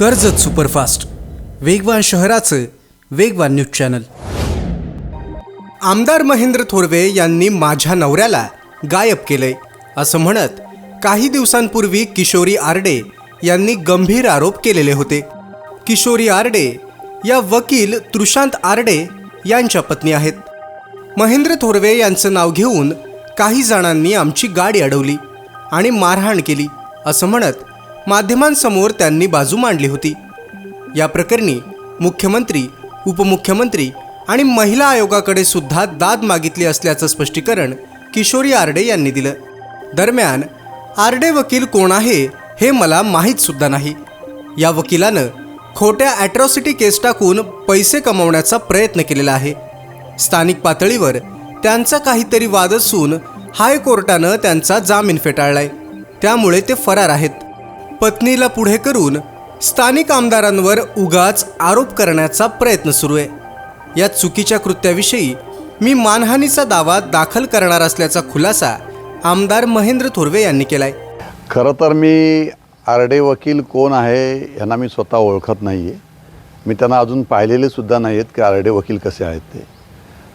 Karjat superfast. वेगवान शहराचं वेगवान न्यूज चॅनल. आमदार महेंद्र थोरवे यांनी माझ्या नवऱ्याला गायब केलंय. असं म्हणत काही दिवसांपूर्वी किशोरी आरडे यांनी गंभीर आरोप केलेले होते. किशोरी आरडे या वकील तृशांत आरडे यांच्या पत्नी आहेत. महेंद्र थोरवे यांचं नाव घेऊन काही जणांनी आमची गाडी अडवली आणि मारहाण केली असं म्हणत माध्यमांसमोर त्यांनी बाजू मांडली होती. या प्रकरणी मुख्यमंत्री उपमुख्यमंत्री आणि महिला आयोगाकडे सुद्धा दाद मागितली असल्याचं स्पष्टीकरण किशोरी आरडे यांनी दिलं. दरम्यान आरडे वकील कोण आहे हे मला माहीतसुद्धा नाही. या वकिलानं खोट्या ॲट्रॉसिटी केस टाकून पैसे कमवण्याचा प्रयत्न केलेला आहे. स्थानिक पातळीवर त्यांचा काहीतरी वाद असून हायकोर्टानं त्यांचा जामीन फेटाळलाय. त्यामुळे ते फरार आहेत. पत्नीला पुढे करून स्थानिक आमदारांवर उगाच आरोप करण्याचा प्रयत्न सुरू आहे. या चुकीच्या कृत्याविषयी मी मानहानीचा दावा दाखल करणार असल्याचा खुलासा आमदार महेंद्र थोरवे यांनी केलाय. खरं तर मी आरडे वकील कोण आहे यांना मी स्वतः ओळखत नाही आहे मी त्यांना अजून पाहिलेले सुद्धा नाही आहेत की आरडे वकील कसे आहेत ते.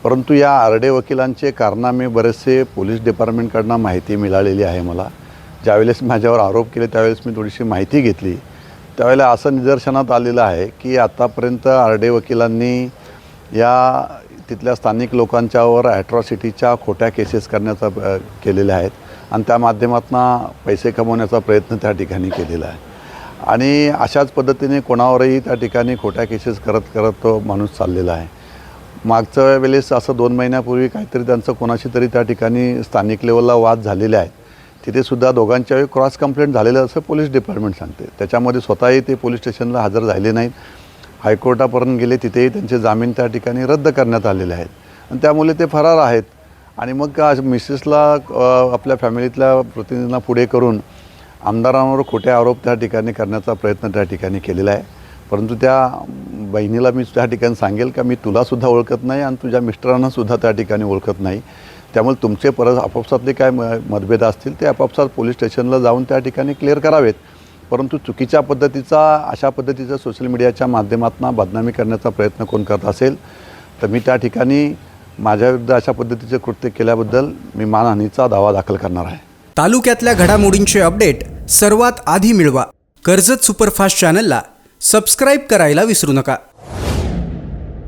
परंतु या आरडे वकिलांचे कारनामे बरेचसे पोलीस डिपार्टमेंटकडनं माहिती मिळालेली आहे मला. ज्यावेळेस माझ्यावर आरोप केले त्यावेळेस मी थोडीशी माहिती घेतली. त्यावेळेला असं निदर्शनात आलेलं आहे की आत्तापर्यंत आरडे वकिलांनी या तिथल्या स्थानिक लोकांच्यावर ॲट्रॉसिटीच्या खोट्या केसेस करण्याचा केलेल्या आहेत आणि त्या माध्यमातून पैसे कमवण्याचा प्रयत्न त्या ठिकाणी केलेला आहे. आणि अशाच पद्धतीने कोणावरही त्या ठिकाणी खोट्या केसेस करत करत तो माणूस चाललेला आहे. मागच्या वेळेस असं दोन महिन्यापूर्वी काहीतरी त्यांचं कोणाशी तरी त्या ठिकाणी स्थानिक लेवलला वाद झालेले आहेत. तिथे सुद्धा वेळी क्रॉस कंप्लेंट झालेलं असं पोलीस डिपार्टमेंट सांगते. त्याच्यामध्ये स्वतःही ते पोलीस स्टेशनला हजर झाले नाहीत. हायकोर्टापर्यंत गेले तिथेही त्यांचे जामीन त्या ठिकाणी रद्द करण्यात आलेले आहेत. आणि त्यामुळे ते फरार आहेत. आणि मग का मिसेसला आपल्या फॅमिलीतल्या प्रतिनिधींना पुढे करून आमदारांवर खोटे आरोप त्या ठिकाणी करण्याचा प्रयत्न त्या ठिकाणी केलेला आहे. परंतु त्या बहिणीला मी त्या ठिकाणी सांगेल का मी तुलासुद्धा ओळखत नाही आणि तुझ्या मिस्टरांनासुद्धा त्या ठिकाणी ओळखत नाही. त्यामुळे तुमचे परत आपापसातले काय म मतभेद असतील ते आपापसात पोलीस स्टेशनला जाऊन त्या ठिकाणी क्लिअर करावेत. परंतु चुकीच्या पद्धतीचा अशा पद्धतीचा सोशल मीडियाच्या माध्यमातून बदनामी करण्याचा प्रयत्न कोण करत असेल तर मी त्या ठिकाणी माझ्याविरुद्ध अशा पद्धतीचे कृत्य केल्याबद्दल मी मानहानीचा दावा दाखल करणार आहे. तालुक्यातल्या घडामोडींचे अपडेट सर्वात आधी मिळवा. कर्जत सुपरफास्ट चॅनलला सबस्क्राईब करायला विसरू नका.